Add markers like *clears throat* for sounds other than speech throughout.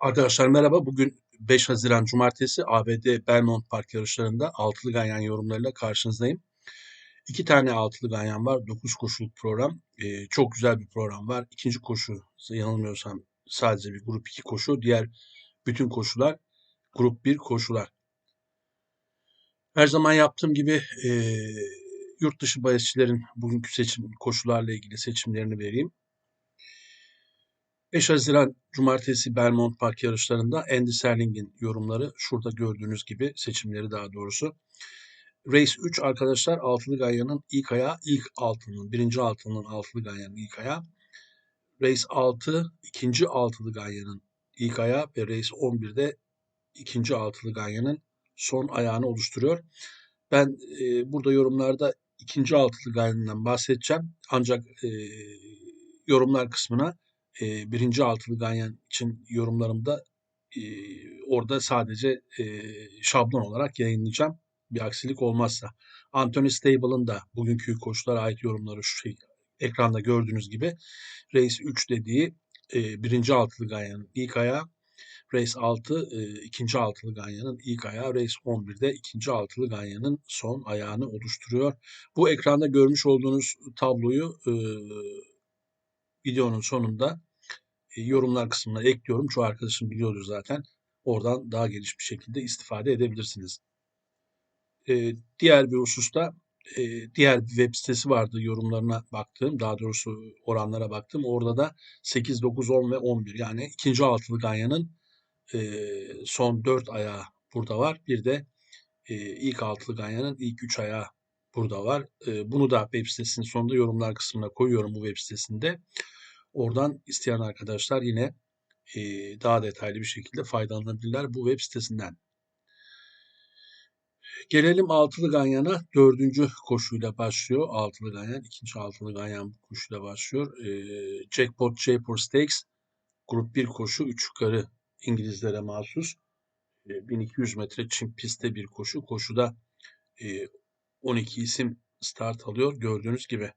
Arkadaşlar merhaba. Bugün 5 Haziran Cumartesi ABD Belmont Park yarışlarında altılı ganyan yorumlarıyla karşınızdayım. İki tane altılı ganyan var. 9 koşuluk program. Ee, çok güzel bir program var. İkinci koşu yanılmıyorsam sadece bir grup 2 koşu. Diğer bütün koşular grup 1 koşular. Her zaman yaptığım gibi e, yurt dışı bahisçilerin bugünkü seçim koşularla ilgili seçimlerini vereyim. 5 Haziran Cumartesi Belmont Park yarışlarında Andy Serling'in yorumları şurada gördüğünüz gibi seçimleri daha doğrusu. Race 3 arkadaşlar altılı ganyanın ilk ayağı ilk altının birinci altının altılı ganyanın ilk ayağı. Race 6 ikinci altılı ganyanın ilk ayağı ve Race 11'de ikinci altılı ganyanın son ayağını oluşturuyor. Ben e, burada yorumlarda ikinci altılı ganyanından bahsedeceğim. Ancak e, yorumlar kısmına e, birinci altılı ganyan için yorumlarımda e, orada sadece e, şablon olarak yayınlayacağım. Bir aksilik olmazsa. Anthony Stable'ın da bugünkü koşulara ait yorumları şu şey ekranda gördüğünüz gibi Race 3 dediği e, birinci altılı ganyanın ilk ayağı Race 6 e, ikinci altılı ganyanın ilk ayağı Race 11'de ikinci altılı ganyanın son ayağını oluşturuyor. Bu ekranda görmüş olduğunuz tabloyu e, videonun sonunda e, yorumlar kısmına ekliyorum. Çoğu arkadaşım biliyordur zaten. Oradan daha geniş bir şekilde istifade edebilirsiniz. E, diğer bir hususta e, diğer bir web sitesi vardı yorumlarına baktığım, daha doğrusu oranlara baktım. Orada da 8, 9, 10 ve 11 yani ikinci altılı ganyanın son 4 ayağı burada var. Bir de ilk altılı ganyanın ilk 3 ayağı burada var. Bunu da web sitesinin sonunda yorumlar kısmına koyuyorum bu web sitesinde. Oradan isteyen arkadaşlar yine daha detaylı bir şekilde faydalanabilirler bu web sitesinden. Gelelim altılı ganyana. Dördüncü koşuyla başlıyor. Altılı ganyan. ikinci altılı ganyan koşuyla başlıyor. E, Jackpot Jaipur Stakes. Grup 1 koşu. Üç yukarı İngilizlere mahsus. E, 1200 metre çim pistte bir koşu. Koşuda 12 isim start alıyor. Gördüğünüz gibi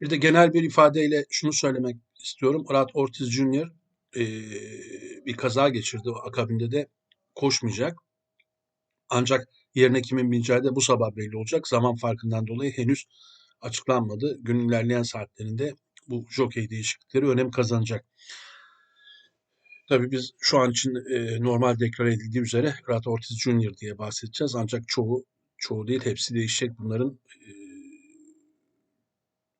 bir de genel bir ifadeyle şunu söylemek istiyorum. Rad Ortiz Jr. E, bir kaza geçirdi. Akabinde de koşmayacak. Ancak yerine kimin bineceği de bu sabah belli olacak. Zaman farkından dolayı henüz açıklanmadı. Günün ilerleyen saatlerinde bu jockey değişiklikleri önem kazanacak. Tabii biz şu an için e, normal deklar edildiği üzere Rad Ortiz Jr. diye bahsedeceğiz. Ancak çoğu çoğu değil hepsi değişecek. Bunların e,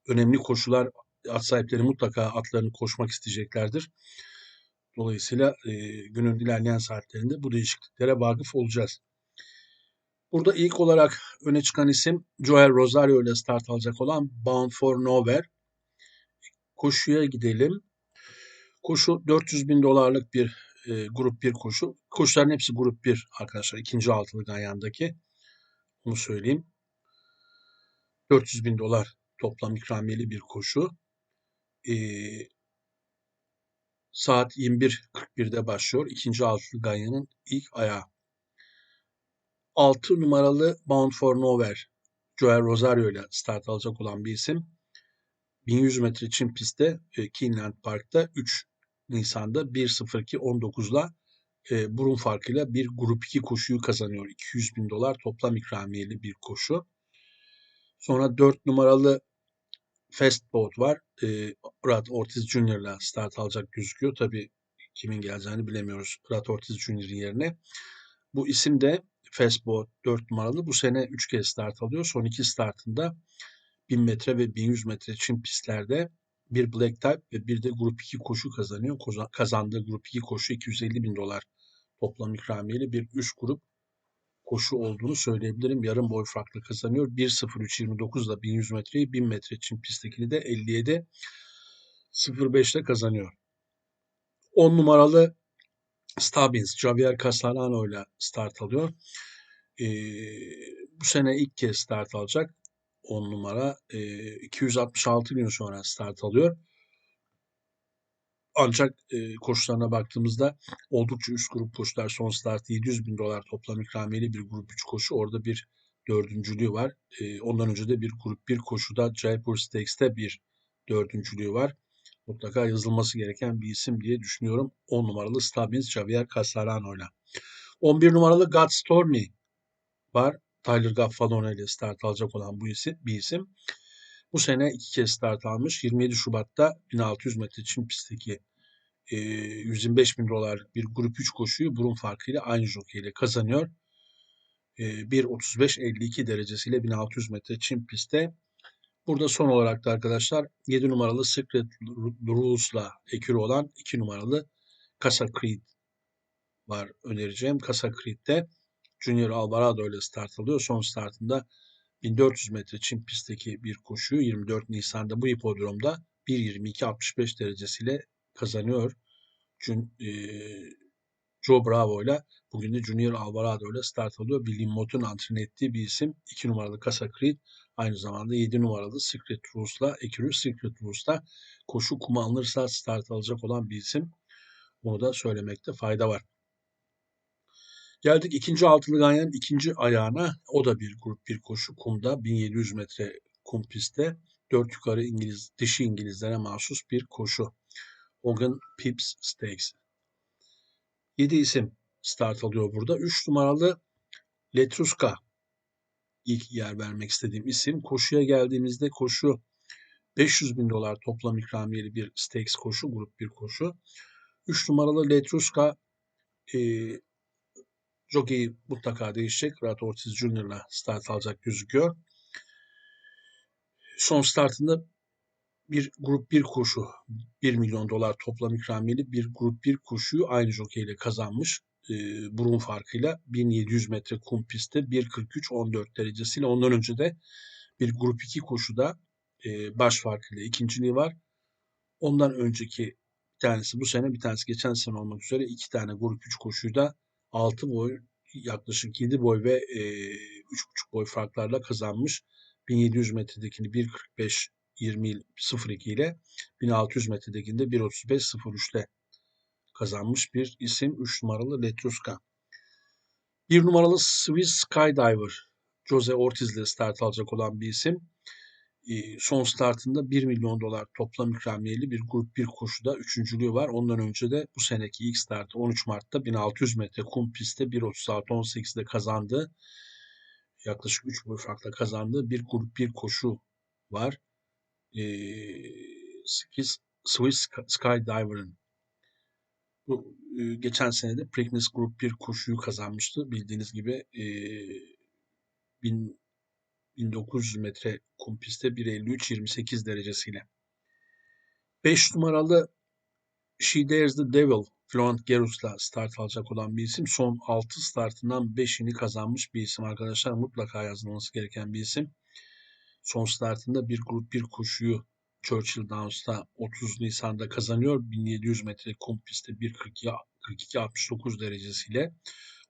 önemli koşular at sahipleri mutlaka atlarını koşmak isteyeceklerdir. Dolayısıyla e, günün ilerleyen saatlerinde bu değişikliklere vakıf olacağız. Burada ilk olarak öne çıkan isim Joel Rosario ile start alacak olan Bound for Nowhere. Koşuya gidelim. Koşu 400 bin dolarlık bir e, grup bir koşu. Koşuların hepsi grup bir arkadaşlar. ikinci altılı ganyandaki. Onu söyleyeyim. 400 bin dolar toplam ikramiyeli bir koşu. Ee, saat 21.41'de başlıyor. İkinci altılı ganyanın ilk ayağı. 6 numaralı Bound for Nowhere Joel Rosario ile start alacak olan bir isim. 1100 metre çim pistte e, Keeneland Park'ta 3 Nisan'da 1.02.19'la burun farkıyla bir grup 2 koşuyu kazanıyor. 200 bin dolar toplam ikramiyeli bir koşu. Sonra 4 numaralı Fastboat var. E, Rad Ortiz Jr. ile start alacak gözüküyor. Tabii kimin geleceğini bilemiyoruz Rad Ortiz Jr.'in yerine. Bu isim de Fastboat 4 numaralı. Bu sene 3 kez start alıyor. Son iki startında 1000 metre ve 1100 metre için pistlerde bir Black Type ve bir de Grup 2 koşu kazanıyor. Kazandığı Grup 2 koşu 250 bin dolar toplam ikramiyeli bir üst grup koşu olduğunu söyleyebilirim. Yarım boy farklı kazanıyor. 1.03.29 ile 1100 metreyi 1000 metre için pisttekini de 57 05'te kazanıyor. 10 numaralı Stubbins, Javier Castellano ile start alıyor. Ee, bu sene ilk kez start alacak. 10 numara. Ee, 266 gün sonra start alıyor. Ancak e, koşularına baktığımızda oldukça üst grup koşular son start 700 bin dolar toplam ikramiyeli bir grup 3 koşu. Orada bir dördüncülüğü var. E, ondan önce de bir grup 1 koşuda Jaipur Stakes'te bir dördüncülüğü var. mutlaka yazılması gereken bir isim diye düşünüyorum. 10 numaralı Stubbins Javier Casarano ile. 11 numaralı God Stormy var. Tyler Gaffalone ile start alacak olan bu isim, bir isim. Bu sene iki kez start almış. 27 Şubat'ta 1600 metre çim pistteki e, 125 bin dolarlık bir grup 3 koşuyu burun farkıyla aynı jockey kazanıyor. E, 1.35-52 derecesiyle 1600 metre çim pistte. Burada son olarak da arkadaşlar 7 numaralı Secret Rules'la ekürü olan 2 numaralı Casa Creed var önereceğim. Casa Creed'de Junior Alvarado ile start alıyor. Son startında 1400 metre çim pistteki bir koşuyu 24 Nisan'da bu hipodromda 1.22-65 derecesiyle kazanıyor. Jun, e, Joe Bravo ile bugün de Junior Alvarado ile start alıyor. William Mott'un antren ettiği bir isim. 2 numaralı Casa Creed aynı zamanda 7 numaralı Secret Rule's'la Ekürü Secret Rule's'ta koşu kuma alınırsa start alacak olan bir isim. Bunu da söylemekte fayda var. Geldik ikinci altılı ganyanın ikinci ayağına. O da bir grup bir koşu kumda 1700 metre kum pistte. Dört yukarı İngiliz, dişi İngilizlere mahsus bir koşu. Hogan Pips Stakes. 7 isim start alıyor burada. 3 numaralı Letruska ilk yer vermek istediğim isim. Koşuya geldiğimizde koşu 500 bin dolar toplam ikramiyeli bir stakes koşu, grup bir koşu. 3 numaralı Letruska e, jockey mutlaka değişecek. Rat Ortiz Jr.'la start alacak gözüküyor. Son startında bir grup bir koşu 1 milyon dolar toplam ikramiyeli bir grup bir koşuyu aynı jockey ile kazanmış. E, burun farkıyla 1700 metre kum pistte 1.43-14 derecesiyle ondan önce de bir grup 2 koşuda e, baş farkıyla ikinciliği var. Ondan önceki bir tanesi bu sene bir tanesi geçen sene olmak üzere iki tane grup 3 koşuyu da 6 boy yaklaşık 7 boy ve e, 3,5 boy farklarla kazanmış. 1700 metredekini 1.45 20 02 ile 1600 metredekinde 1.35 03'te kazanmış bir isim 3 numaralı Letruska. 1 numaralı Swiss Skydiver Jose Ortiz ile start alacak olan bir isim. Son startında 1 milyon dolar toplam ikramiyeli bir grup bir koşuda üçüncülüğü var. Ondan önce de bu seneki ilk startı 13 Mart'ta 1600 metre kum pistte 1.36-18'de kazandı. Yaklaşık 3 boy farkla kazandığı bir grup bir koşu var. Swiss Skydiver'ın bu geçen sene de Preakness Group bir koşuyu kazanmıştı. Bildiğiniz gibi e, 1900 metre kum pistte 1.53-28 derecesiyle. 5 numaralı She Dares the Devil Florent Gerus'la start alacak olan bir isim. Son 6 startından 5'ini kazanmış bir isim arkadaşlar. Mutlaka yazılması gereken bir isim. Son startında bir grup bir koşuyu Churchill Downs'ta 30 Nisan'da kazanıyor. 1700 metre kum pistte 1.42-69 derecesiyle.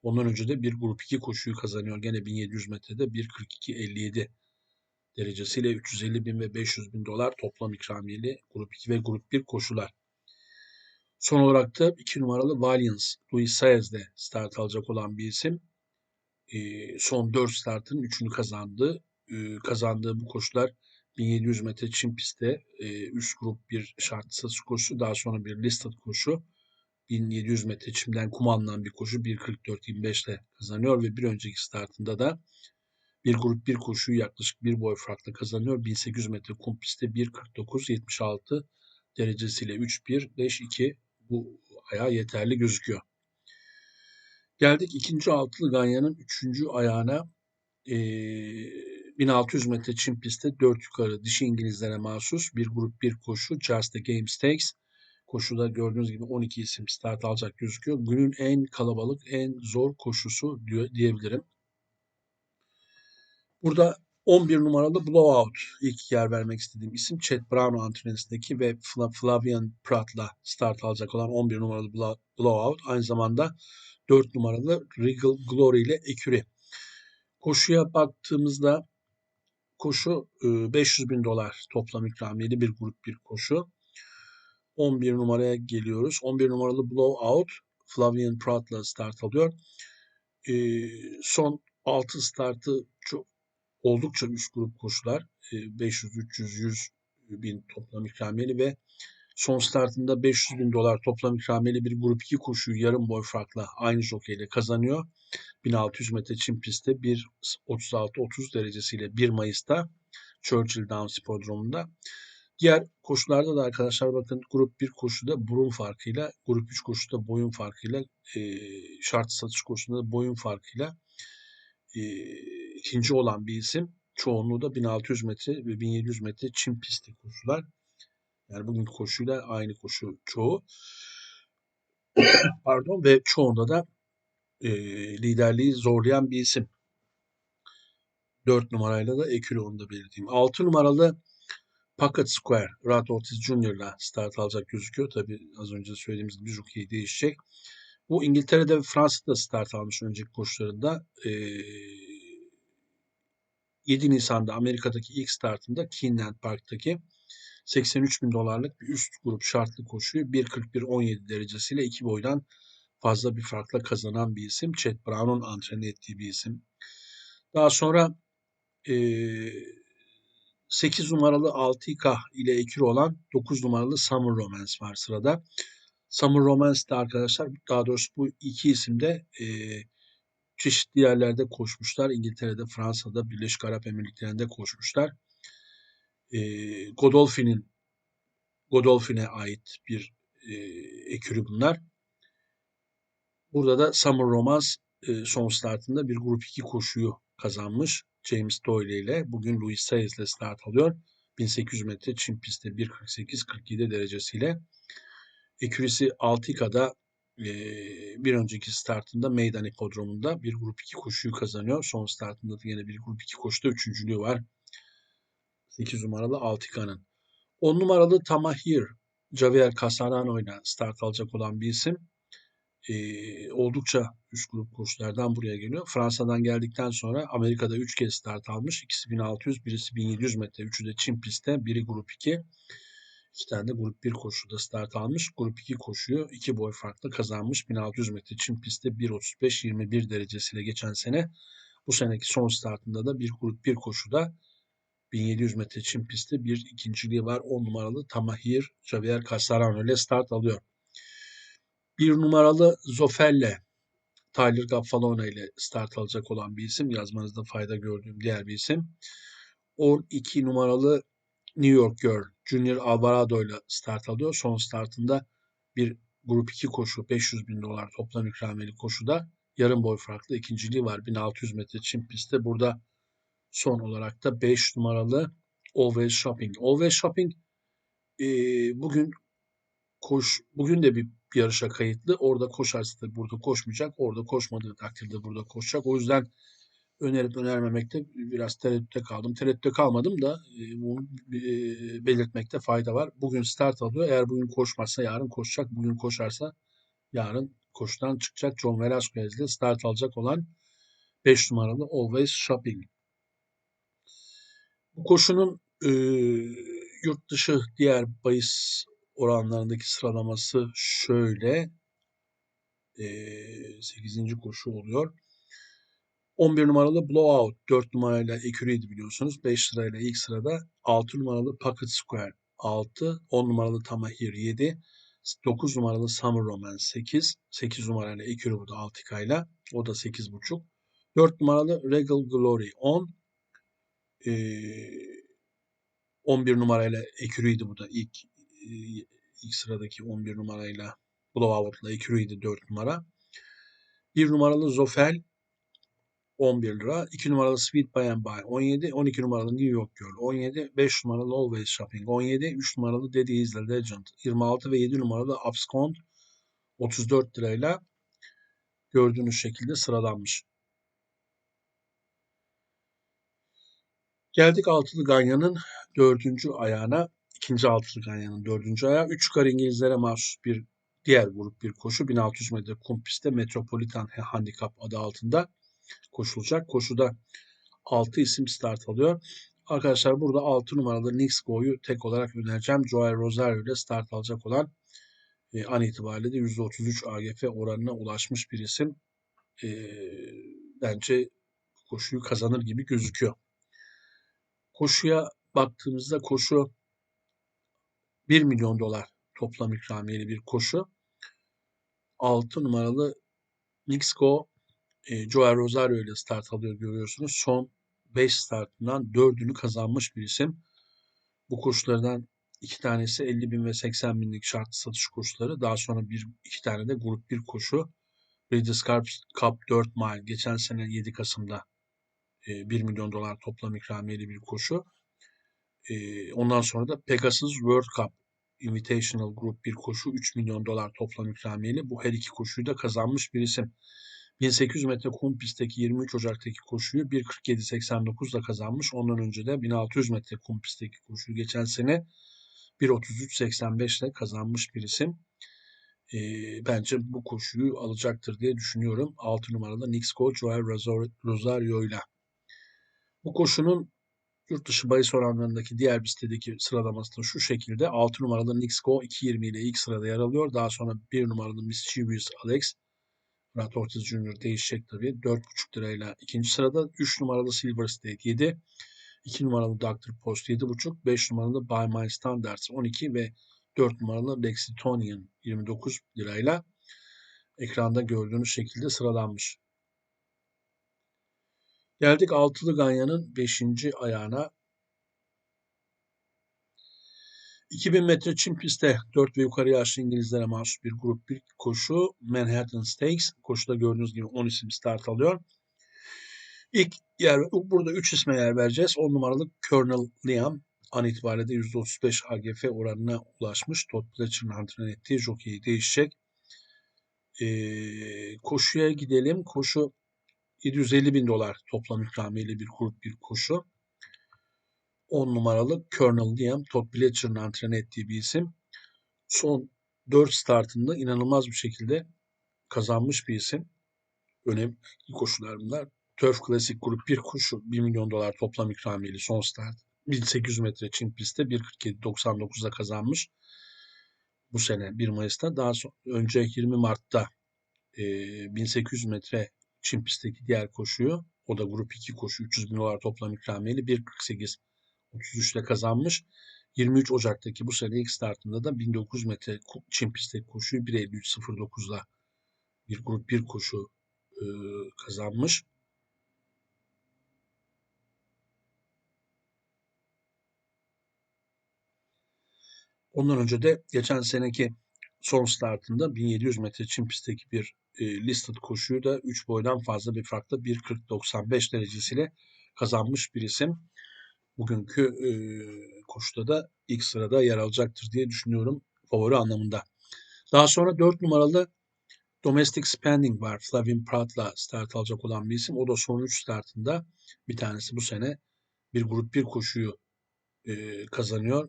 Ondan önce de bir grup 2 koşuyu kazanıyor. Gene 1700 metrede 1.42-57 derecesiyle 350 bin ve 500 bin dolar toplam ikramiyeli grup 2 ve grup 1 koşular. Son olarak da 2 numaralı Valiance, Luis Saez'de start alacak olan bir isim. son 4 startın 3'ünü kazandı. kazandığı bu koşular 1700 metre çim pistte üst grup bir şartsız koşu, daha sonra bir listed koşu. 1700 metre çimden kum alınan bir koşu 1.44-25 ile kazanıyor ve bir önceki startında da bir grup bir koşuyu yaklaşık bir boy farkla kazanıyor. 1800 metre kum pistte 1.49-76 derecesiyle 3-1-5-2 bu ayağı yeterli gözüküyor. Geldik ikinci altılı ganyanın üçüncü ayağına. Ee, 1600 metre çim pistte 4 yukarı dişi İngilizlere mahsus bir grup bir koşu Just the Game Stakes. Koşuda gördüğünüz gibi 12 isim start alacak gözüküyor. Günün en kalabalık, en zor koşusu diyebilirim. Burada 11 numaralı Blowout ilk yer vermek istediğim isim. Chet Brown antrenesindeki ve Flavian Pratt'la start alacak olan 11 numaralı Blowout. Aynı zamanda 4 numaralı Regal Glory ile Eküri. Koşuya baktığımızda koşu 500 bin dolar toplam ikramiyeli bir grup bir koşu. 11 numaraya geliyoruz. 11 numaralı Blowout Flavian Pratt'la start alıyor. son 6 startı çok oldukça üst grup koşular. 500, 300, 100 bin toplam ikramiyeli ve Son startında 500 bin dolar toplam ikramiyeli bir grup 2 koşuyu yarım boy farkla aynı jokeyle kazanıyor. 1600 metre çim pistte 1.36-30 derecesiyle 1 Mayıs'ta Churchill Downs Hipodromu'nda. Diğer koşularda da arkadaşlar bakın grup 1 koşuda burun farkıyla, grup 3 koşuda boyun farkıyla, e, şart satış koşusunda boyun farkıyla e, ikinci olan bir isim. Çoğunluğu da 1600 metre ve 1700 metre çim pisti koşular. Yani bugün koşuyla aynı koşu çoğu. *coughs* Pardon ve çoğunda da e, liderliği zorlayan bir isim. 4 numarayla da Ekülü onu da belirteyim. 6 numaralı Pocket Square Rod Ortiz Jr.'la start alacak gözüküyor. Tabi az önce söylediğimiz gibi jockey değişecek. Bu İngiltere'de ve Fransa'da start almış önceki koşularında. Ee, 7 Nisan'da Amerika'daki ilk startında Keeneland Park'taki 83 bin dolarlık bir üst grup şartlı koşuyu 1.41-17 derecesiyle iki boydan fazla bir farkla kazanan bir isim. Chet Brown'un antrenör ettiği bir isim. Daha sonra e, 8 numaralı 6K ile ekür olan 9 numaralı Summer Romance var sırada. Summer Romance de arkadaşlar daha doğrusu bu iki isim de e, çeşitli yerlerde koşmuşlar. İngiltere'de, Fransa'da, Birleşik Arap Emirlikleri'nde koşmuşlar. E, Godolphin'in Godolphin'e ait bir e, ekürü bunlar. Burada da Summer Romance e, son startında bir grup 2 koşuyu kazanmış. James Doyle ile bugün Louis Sayes ile start alıyor. 1800 metre çim pistte 1.48-47 derecesiyle. Ekürisi Altika'da e, bir önceki startında Meydan Hipodromu'nda bir grup 2 koşuyu kazanıyor. Son startında da yine bir grup 2 koşuda üçüncülüğü var. 8 numaralı Altika'nın. 10 numaralı Tamahir Javier Casarano ile start alacak olan bir isim. Ee, oldukça üst grup koşulardan buraya geliyor. Fransa'dan geldikten sonra Amerika'da 3 kez start almış. İkisi 1600, birisi 1700 metre. Üçü de Çin pistte. Biri grup 2. İki tane de grup 1 koşuda start almış. Grup 2 koşuyu 2 boy farklı kazanmış. 1600 metre Çin pistte 1.35-21 derecesiyle geçen sene. Bu seneki son startında da bir grup 1 koşuda 1700 metre çim pistte bir ikinciliği var. 10 numaralı Tamahir Javier Casarano ile start alıyor. Bir numaralı Zofelle Tyler Gaffalone ile start alacak olan bir isim. Yazmanızda fayda gördüğüm diğer bir isim. 12 numaralı New York Girl Junior Alvarado ile start alıyor. Son startında bir grup 2 koşu 500 bin dolar toplam ikramiyeli koşuda yarım boy farklı ikinciliği var. 1600 metre çim pistte. Burada Son olarak da 5 numaralı Always Shopping. Always Shopping e, bugün koş bugün de bir yarışa kayıtlı. Orada koşarsa da burada koşmayacak. Orada koşmadığı takdirde burada koşacak. O yüzden önerip önermemekte biraz tereddütte kaldım. Tereddütte kalmadım da e, bunu e, belirtmekte fayda var. Bugün start alıyor. Eğer bugün koşmazsa yarın koşacak. Bugün koşarsa yarın koşudan çıkacak. John Velasquez ile start alacak olan 5 numaralı Always Shopping. Bu koşunun e, yurt dışı diğer bahis oranlarındaki sıralaması şöyle. E, 8. koşu oluyor. 11 numaralı Blowout 4 numarayla Ecury'di biliyorsunuz. 5 sırayla ilk sırada 6 numaralı Pocket Square 6, 10 numaralı Tamahir 7, 9 numaralı Summer Romance 8, 8 numarayla Ecury bu da 6 kayla. O da 8.5. 4 numaralı Regal Glory 10, e, 11 numarayla Ekürü'ydü bu da ilk ilk sıradaki 11 numarayla Blowout'la Ekürü'ydü 4 numara. 1 numaralı Zofel 11 lira. 2 numaralı Sweet By and By 17. 12 numaralı New York Girl 17. 5 numaralı Always Shopping 17. 3 numaralı Daddy is the Legend 26 ve 7 numaralı Abscond 34 lirayla gördüğünüz şekilde sıralanmış. Geldik altılı ganyanın dördüncü ayağına. İkinci altılı ganyanın dördüncü ayağı. Üç yukarı İngilizlere mahsus bir diğer grup bir koşu. 1600 metre kum pistte Metropolitan Handicap adı altında koşulacak. Koşuda 6 isim start alıyor. Arkadaşlar burada 6 numaralı Nix Go'yu tek olarak önereceğim. Joel Rosario ile start alacak olan e, an itibariyle de %33 AGF oranına ulaşmış bir isim. E, bence koşuyu kazanır gibi gözüküyor. Koşuya baktığımızda koşu 1 milyon dolar toplam ikramiyeli bir koşu. 6 numaralı Nixco e, Joel Rosario ile start alıyor görüyorsunuz. Son 5 startından 4'ünü kazanmış bir isim. Bu koşulardan iki tanesi 50 bin ve 80 binlik şartlı satış koşuları. Daha sonra bir iki tane de grup bir koşu. Breeders' Cup 4 mile geçen sene 7 Kasım'da 1 milyon dolar toplam ikramiyeli bir koşu. Ondan sonra da Pegasus World Cup Invitational Group bir koşu 3 milyon dolar toplam ikramiyeli. Bu her iki koşuyu da kazanmış bir isim. 1800 metre kum pistteki 23 Ocak'taki koşuyu 1.47.89'da kazanmış. Ondan önce de 1600 metre kum pistteki koşuyu geçen sene 1.33.85'le kazanmış bir isim. E, bence bu koşuyu alacaktır diye düşünüyorum. 6 numarada Nixco Joel Rosario ile. Bu koşunun yurt dışı bahis oranlarındaki diğer bir sitedeki sıralaması da şu şekilde. 6 numaralı Nixco 2.20 ile ilk sırada yer alıyor. Daha sonra 1 numaralı Mischievous Alex Murat Ortiz Junior değişecek tabii. 4.5 lirayla ikinci sırada. 3 numaralı Silver State 7. 2 numaralı Dr. Post 7.5. 5 numaralı By My Standards 12 ve 4 numaralı Lexingtonian 29 lirayla ekranda gördüğünüz şekilde sıralanmış. Geldik altılı ganyanın 5. ayağına. 2000 metre çim pistte 4 ve yukarı yaşlı İngilizlere mahsus bir grup bir koşu Manhattan Stakes. Koşuda gördüğünüz gibi 10 isim start alıyor. İlk yer burada 3 isme yer vereceğiz. 10 numaralı Colonel Liam an itibariyle de %35 AGF oranına ulaşmış. Todd Pletcher'ın antren ettiği jockey değişecek. Ee, koşuya gidelim. Koşu 750 bin dolar toplam ikramiyeli bir grup bir koşu. 10 numaralı Colonel Liam Todd Pletcher'ın antren ettiği bir isim. Son 4 startında inanılmaz bir şekilde kazanmış bir isim. Önemli koşular bunlar. Turf Classic Grup bir koşu 1 milyon dolar toplam ikramiyeli son start. 1800 metre Çin pistte 1.47.99'da kazanmış. Bu sene 1 Mayıs'ta. Daha sonra, önce 20 Mart'ta e, 1800 metre Çin pistteki diğer koşuyu o da grup 2 koşu 300 bin dolar toplam ikramiyeli 1.48 33'te kazanmış. 23 Ocak'taki bu sene ilk startında da 1900 metre Çin pistteki koşuyu 1.53.09'da bir grup bir koşu e, kazanmış. Ondan önce de geçen seneki son startında 1700 metre çim pistteki bir e, listed koşuyu da 3 boydan fazla bir farkla 1.40-95 derecesiyle kazanmış bir isim. Bugünkü e, koşuda da ilk sırada yer alacaktır diye düşünüyorum favori anlamında. Daha sonra 4 numaralı Domestic Spending var. Flavin Pratt'la start alacak olan bir isim. O da son 3 startında bir tanesi bu sene bir grup bir koşuyu e, kazanıyor.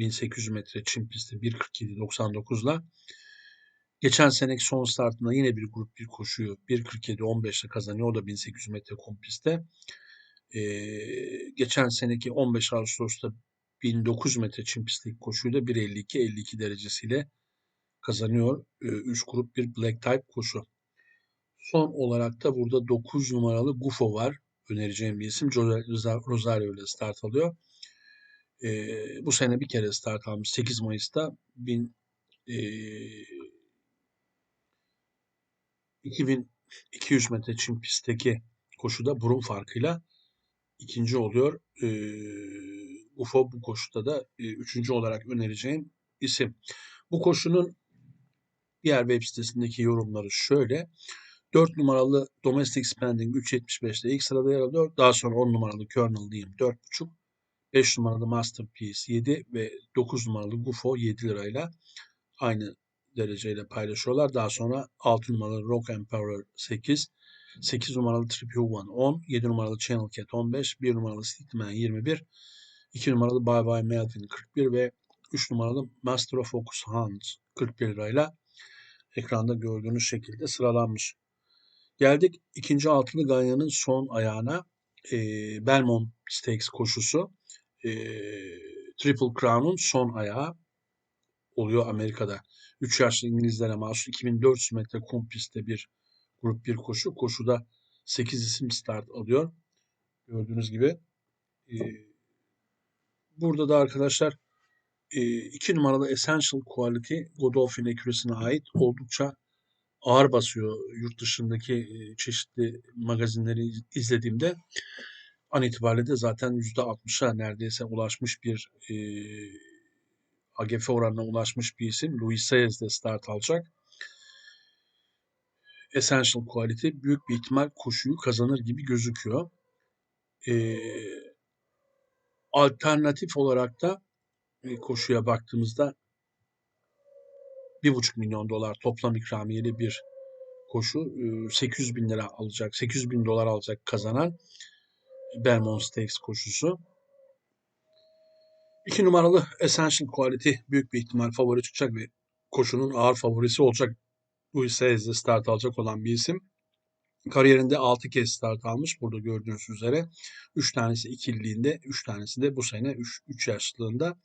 1800 metre çim pisti 1.47.99'la. Geçen seneki son startında yine bir grup bir koşuyu 1.47.15'le kazanıyor. O da 1800 metre kum pistte. Ee, geçen seneki 15 Ağustos'ta 1900 metre çim pistteki koşuyu da 1.52-52 derecesiyle kazanıyor. 3 ee, grup bir black type koşu. Son olarak da burada 9 numaralı Gufo var. Önereceğim bir isim. Rosario ile start alıyor. E, bu sene bir kere start almış 8 Mayıs'ta 1000 e, 2200 metre çim pistteki koşuda burun farkıyla ikinci oluyor. E, UFO bu koşuda da e, üçüncü olarak önereceğim isim. Bu koşunun diğer web sitesindeki yorumları şöyle. 4 numaralı Domestic Spending 3.75'te ilk sırada yer alıyor. Daha sonra 10 numaralı Colonel Liam 4.5. 5 numaralı Masterpiece 7 ve 9 numaralı Gufo 7 lirayla aynı dereceyle paylaşıyorlar. Daha sonra 6 numaralı Rock Emperor 8, 8 numaralı Triple One 10, 7 numaralı Channel Cat 15, 1 numaralı Stickman 21, 2 numaralı Bye Bye Melvin 41 ve 3 numaralı Master of Focus Hands 41 lirayla ekranda gördüğünüz şekilde sıralanmış. Geldik ikinci altılı Ganyan'ın son ayağına. E, Belmont Stakes koşusu e, Triple Crown'un son ayağı oluyor Amerika'da. 3 yaşlı İngilizlere mahsus 2400 metre kum pistte bir grup bir koşu. Koşuda 8 isim start alıyor. Gördüğünüz gibi. E, burada da arkadaşlar 2 numaralı Essential Quality Godolphin eküresine ait oldukça ağır basıyor yurt dışındaki çeşitli magazinleri izlediğimde an itibariyle de zaten %60'a neredeyse ulaşmış bir e, AGF oranına ulaşmış bir isim. Luis Saez de start alacak. Essential Quality büyük bir ihtimal koşuyu kazanır gibi gözüküyor. E, alternatif olarak da e, koşuya baktığımızda 1,5 milyon dolar toplam ikramiyeli bir koşu 800 bin lira alacak, 800 bin dolar alacak kazanan Belmont Stakes koşusu. 2 numaralı Essential Quality büyük bir ihtimal favori çıkacak ve koşunun ağır favorisi olacak. Bu ise start alacak olan bir isim. Kariyerinde 6 kez start almış burada gördüğünüz üzere. 3 tanesi ikililiğinde, 3 tanesi de bu sene 3, 3 yaşlılığında.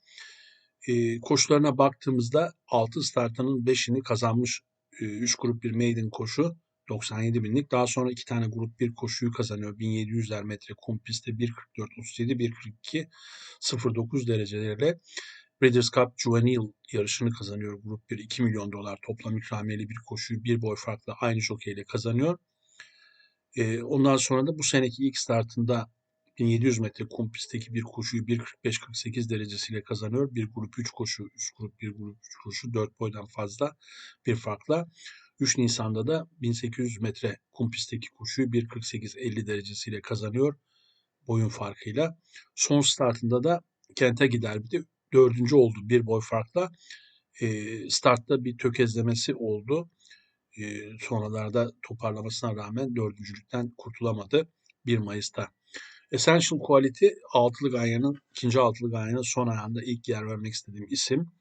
Ee, koşularına baktığımızda 6 startının 5'ini kazanmış 3 grup bir maiden koşu. 97 binlik. Daha sonra iki tane grup bir koşuyu kazanıyor. 1700'ler metre kum pistte 1.44, 37, 1.42, 0.9 derecelerle Breeders' Cup Juvenile yarışını kazanıyor. Grup 1 2 milyon dolar toplam ikramiyeli bir koşuyu bir boy farklı aynı jokeyle kazanıyor. Ee, ondan sonra da bu seneki ilk startında 1700 metre kum pistteki bir koşuyu 1.45-48 derecesiyle kazanıyor. Bir grup 3 koşu, 3 grup 1 grup 3 koşu 4 boydan fazla bir farkla. 3 Nisan'da da 1800 metre kum pistteki koşuyu 1.48-50 derecesiyle kazanıyor boyun farkıyla. Son startında da Kent'e gider bir de dördüncü oldu bir boy farkla. E, startta bir tökezlemesi oldu. E, sonralarda toparlamasına rağmen dördüncülükten kurtulamadı 1 Mayıs'ta. Essential Quality altılı ganyanın, ikinci altılı ganyanın son ayağında ilk yer vermek istediğim isim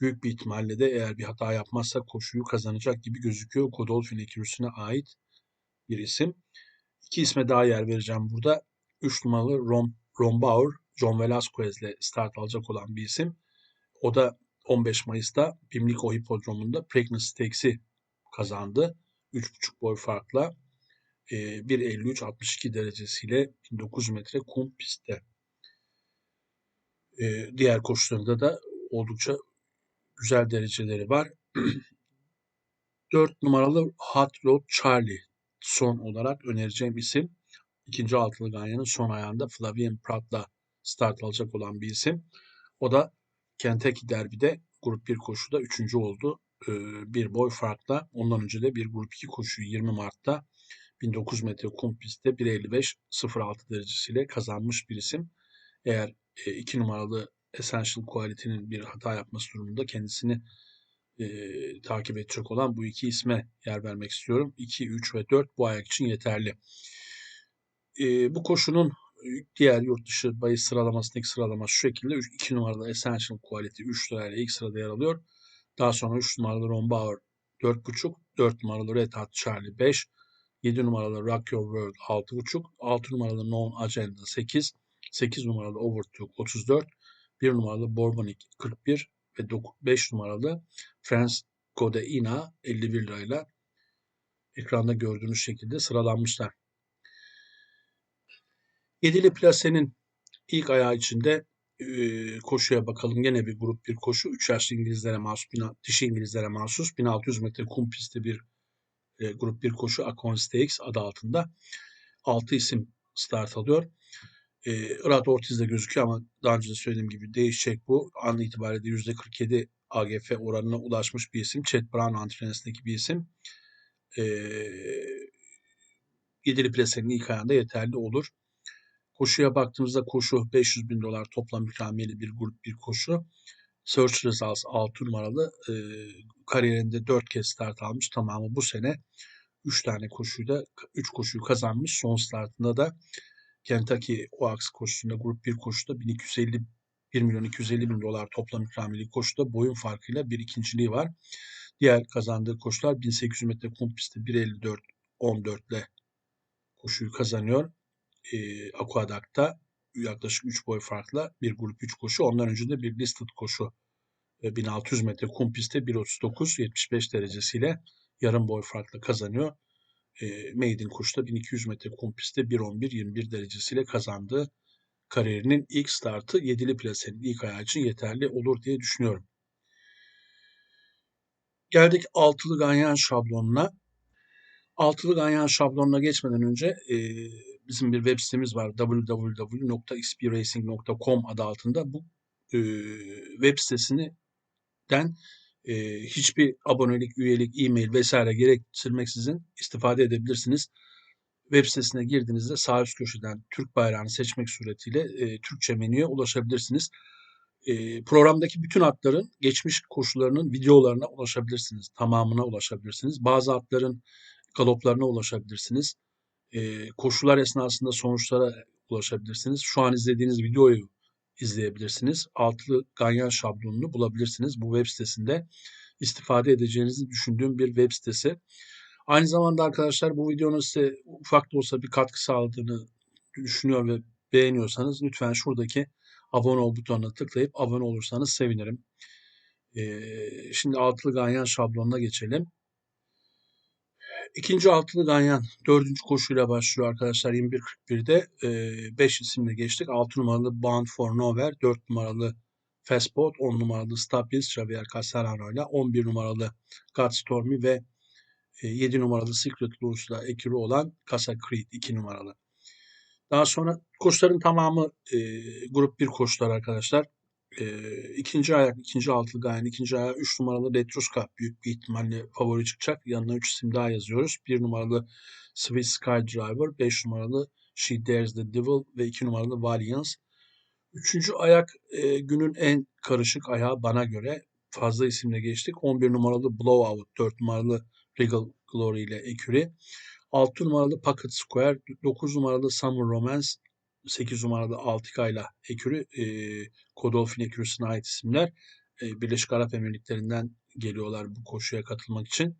büyük bir ihtimalle de eğer bir hata yapmazsa koşuyu kazanacak gibi gözüküyor. Godolphin ekürüsüne ait bir isim. İki isme daha yer vereceğim burada. Üç numaralı Ron, Ron Bauer, John Velasquez ile start alacak olan bir isim. O da 15 Mayıs'ta Pimlico Hipodromu'nda Preakness Stakes'i kazandı. 3,5 boy farkla 1.53-62 derecesiyle 1900 metre kum pistte. Diğer koşularında da oldukça güzel dereceleri var. *clears throat* 4 numaralı Hot Rod Charlie son olarak önereceğim isim. İkinci altılı ganyanın son ayağında Flavien Prat'la start alacak olan bir isim. O da Kentucky derbide grup 1 koşuda 3. oldu. Ee, bir boy farkla. Ondan önce de bir grup 2 koşuyu 20 Mart'ta 1900 metre kum pistte 1.55-06 derecesiyle kazanmış bir isim. Eğer 2 e, numaralı Essential Quality'nin bir hata yapması durumunda kendisini e, takip edecek olan bu iki isme yer vermek istiyorum. 2, 3 ve 4 bu ayak için yeterli. E, bu koşunun diğer yurt dışı bahis sıralamasındaki sıralaması şu şekilde. 2 numaralı Essential Quality 3 lirayla ilk sırada yer alıyor. Daha sonra 3 numaralı Ron Bauer 4.5, 4 numaralı Red Hot Charlie 5, 7 numaralı Rock Your World 6.5, 6 numaralı Known Agenda 8, 8 numaralı Overtook 34, 1 numaralı Bourbonic 41 ve 5 numaralı France Codeina 51 lirayla ekranda gördüğünüz şekilde sıralanmışlar. Yedili plasenin ilk ayağı içinde koşuya bakalım. Yine bir grup bir koşu. 3 yaşlı İngilizlere mahsus, dişi İngilizlere mahsus 1600 metre kum pisti bir grup bir koşu Akon Stakes adı altında. 6 isim start alıyor. E, Irat Ortiz'de gözüküyor ama daha önce de söylediğim gibi değişecek bu. An itibariyle %47 AGF oranına ulaşmış bir isim. Chet Brown antrenöründeki bir isim. E, Yedili Plase'nin ilk ayağında yeterli olur. Koşuya baktığımızda koşu 500 bin dolar toplam ikramiyeli bir grup bir koşu. Search Results 6 numaralı e, kariyerinde 4 kez start almış. Tamamı bu sene 3 tane koşuyla 3 koşuyu kazanmış. Son startında da Kentucky Oaks koşusunda grup 1 koşuda 1250 1 milyon 250 bin dolar toplam ikramiyeli koşuda boyun farkıyla bir ikinciliği var. Diğer kazandığı koşular 1800 metre kum pistte 1.54 14 ile koşuyu kazanıyor. E, Aquadac'ta yaklaşık 3 boy farkla bir grup 3 koşu. Ondan önce de bir listed koşu 1600 metre kum pistte 1.39 75 derecesiyle yarım boy farkla kazanıyor e, Maiden koşuda 1200 metre kum pistte 1.11-21 derecesiyle kazandığı kariyerinin ilk startı yedili plasenin ilk ayağı için yeterli olur diye düşünüyorum. Geldik altılı ganyan şablonuna. Altılı ganyan şablonuna geçmeden önce e, bizim bir web sitemiz var www.xpracing.com adı altında. Bu e, web sitesinden e, hiçbir abonelik, üyelik, e-mail vesaire gerektirmeksizin istifade edebilirsiniz. Web sitesine girdiğinizde sağ üst köşeden Türk bayrağını seçmek suretiyle e, Türkçe menüye ulaşabilirsiniz. E, programdaki bütün atların geçmiş koşullarının videolarına ulaşabilirsiniz. Tamamına ulaşabilirsiniz. Bazı atların galoplarına ulaşabilirsiniz. E, koşular esnasında sonuçlara ulaşabilirsiniz. Şu an izlediğiniz videoyu izleyebilirsiniz. Altılı ganyan şablonunu bulabilirsiniz bu web sitesinde. istifade edeceğinizi düşündüğüm bir web sitesi. Aynı zamanda arkadaşlar bu videonun size ufak da olsa bir katkı sağladığını düşünüyor ve beğeniyorsanız lütfen şuradaki abone ol butonuna tıklayıp abone olursanız sevinirim. Ee, şimdi altılı ganyan şablonuna geçelim. İkinci altılı ganyan dördüncü koşuyla başlıyor arkadaşlar 21.41'de. 5 e, isimle geçtik. 6 numaralı Bound for Nowhere, 4 numaralı Fastboat, 10 numaralı Stabilis Javier Casarano ile 11 numaralı Godstormy ve 7 e, numaralı Secret Lurs'la ekürü olan Casa Creed 2 numaralı. Daha sonra koçların tamamı e, grup 1 koçlar arkadaşlar. E, ikinci ayak, ikinci altılı gayen, ikinci ayak 3 numaralı Letruska büyük bir ihtimalle favori çıkacak. Yanına 3 isim daha yazıyoruz. 1 numaralı Swiss Skydriver, 5 numaralı She Dares the Devil ve 2 numaralı Valiance. Üçüncü ayak e, günün en karışık ayağı bana göre. Fazla isimle geçtik. 11 numaralı Blowout, 4 numaralı Regal Glory ile Eküri. 6 numaralı Pocket Square, 9 numaralı Summer Romance, 8 numaralı Altika ile Ekürü, e, Godolphin Ekürüsüne ait isimler. E, Birleşik Arap Emirlikleri'nden geliyorlar bu koşuya katılmak için.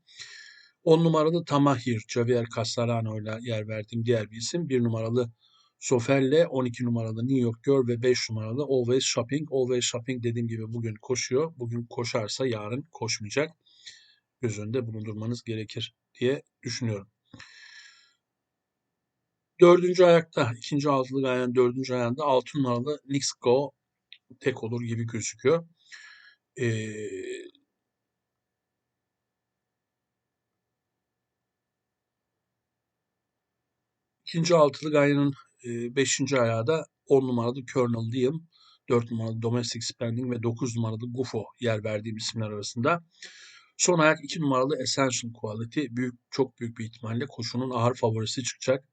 10 numaralı Tamahir, Javier Casarano ile yer verdiğim diğer bir isim. 1 numaralı Sofer'le 12 numaralı New York Girl ve 5 numaralı Always Shopping. Always Shopping dediğim gibi bugün koşuyor. Bugün koşarsa yarın koşmayacak. Göz önünde bulundurmanız gerekir diye düşünüyorum. Dördüncü ayakta, ikinci altılı gayen dördüncü ayağında altı numaralı Nixco tek olur gibi gözüküyor. Ee, ikinci altılı gayenin e, beşinci ayağı da on numaralı Colonel Liam, dört numaralı Domestic Spending ve dokuz numaralı Gufo yer verdiğim isimler arasında. Son ayak iki numaralı Essential Quality büyük çok büyük bir ihtimalle koşunun ağır favorisi çıkacak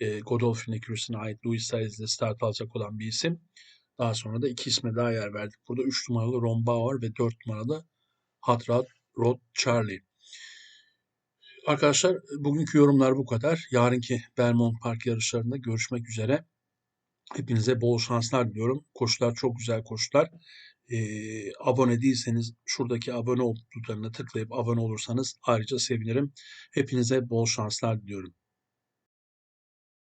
e, Godolphin ekürüsüne ait Louis Saez'de start alacak olan bir isim. Daha sonra da iki isme daha yer verdik. Burada 3 numaralı Ron Bauer ve 4 numaralı Hot Rod, Rod Charlie. Arkadaşlar bugünkü yorumlar bu kadar. Yarınki Belmont Park yarışlarında görüşmek üzere. Hepinize bol şanslar diliyorum. Koşular çok güzel koşular. Ee, abone değilseniz şuradaki abone ol butonuna tıklayıp abone olursanız ayrıca sevinirim. Hepinize bol şanslar diliyorum.